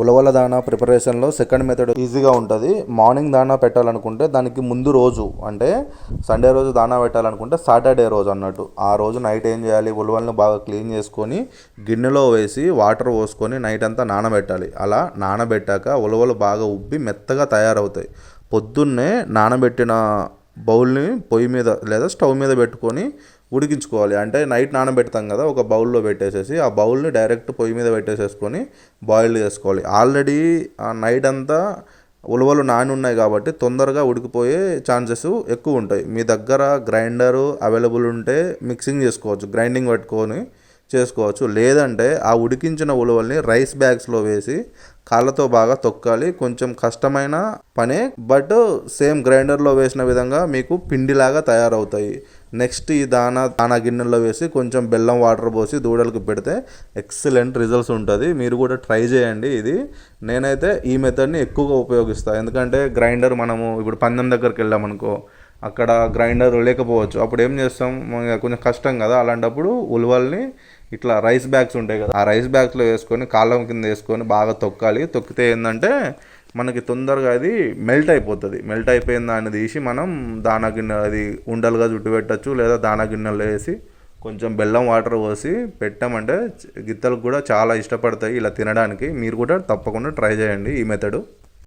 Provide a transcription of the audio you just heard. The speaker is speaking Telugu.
ఉలవల దానా ప్రిపరేషన్లో సెకండ్ మెథడ్ ఈజీగా ఉంటుంది. మార్నింగ్ దానా పెట్టాలనుకుంటే దానికి ముందు రోజు అంటే సండే రోజు దానా పెట్టాలనుకుంటే సాటర్డే రోజు అన్నట్టు. ఆ రోజు నైట్ ఏం చేయాలి? ఉలవలను బాగా క్లీన్ చేసుకొని గిన్నెలో వేసి వాటర్ పోసుకొని నైట్ అంతా నానబెట్టాలి. అలా నానబెట్టాక ఉలవలు బాగా ఉబ్బి మెత్తగా తయారవుతాయి. పొద్దున్నే నానబెట్టిన బౌల్ని పొయ్యి మీద లేదా స్టవ్ మీద పెట్టుకొని ఉడికించుకోవాలి. అంటే నైట్ నానబెడతాం కదా ఒక బౌల్లో పెట్టేసేసి ఆ బౌల్ని డైరెక్ట్ పొయ్యి మీద పెట్టేసేసుకొని బాయిల్ చేసుకోవాలి. ఆల్రెడీ ఆ నైట్ అంతా ఉలవలు నాని ఉన్నాయి కాబట్టి తొందరగా ఉడికిపోయే ఛాన్సెస్ ఎక్కువ ఉంటాయి. మీ దగ్గర గ్రైండరు అవైలబుల్ ఉంటే మిక్సింగ్ చేసుకోవచ్చు గ్రైండింగ్ పెట్టుకొని చేసుకోవచ్చు. లేదంటే ఆ ఉడికించిన ఉలవల్ని రైస్ బ్యాగ్స్లో వేసి కాళ్ళతో బాగా తొక్కాలి. కొంచెం కష్టమైన పనే బట్ సేమ్ గ్రైండర్లో వేసిన విధంగా మీకు పిండిలాగా తయారవుతాయి. నెక్స్ట్ ఈ దానా దానా గిన్నెల్లో వేసి కొంచెం బెల్లం వాటర్ పోసి దూడలకు పెడితే ఎక్సలెంట్ రిజల్ట్స్ ఉంటుంది. మీరు కూడా ట్రై చేయండి ఇది. నేనైతే ఈ మెథడ్ని ఎక్కువగా ఉపయోగిస్తాను ఎందుకంటే గ్రైండర్ మనము ఇప్పుడు పందెం దగ్గరికి వెళ్ళామనుకో అక్కడ గ్రైండర్ లేకపోవచ్చు. అప్పుడు ఏం చేస్తాం? కొంచెం కష్టం కదా. అలాంటప్పుడు ఉలవల్ని ఇట్లా రైస్ బ్యాగ్స్ ఉంటాయి కదా. ఆ రైస్ బ్యాగ్స్లో వేసుకొని కాళ్ళం కింద వేసుకొని బాగా తొక్కాలి. తొక్కితే ఏంటంటే మనకి తొందరగా అది మెల్ట్ అయిపోతుంది. మెల్ట్ అయిపోయిన దాన్ని తీసి మనం దానా గిన్నె అది ఉండలుగా చుట్టు పెట్టచ్చు లేదా దానా గిన్నెలో వేసి కొంచెం బెల్లం వాటర్ పోసి పెట్టామంటే గిత్తలకు కూడా చాలా ఇష్టపడతాయి ఇలా తినడానికి. మీరు కూడా తప్పకుండా ట్రై చేయండి ఈ మెథడు.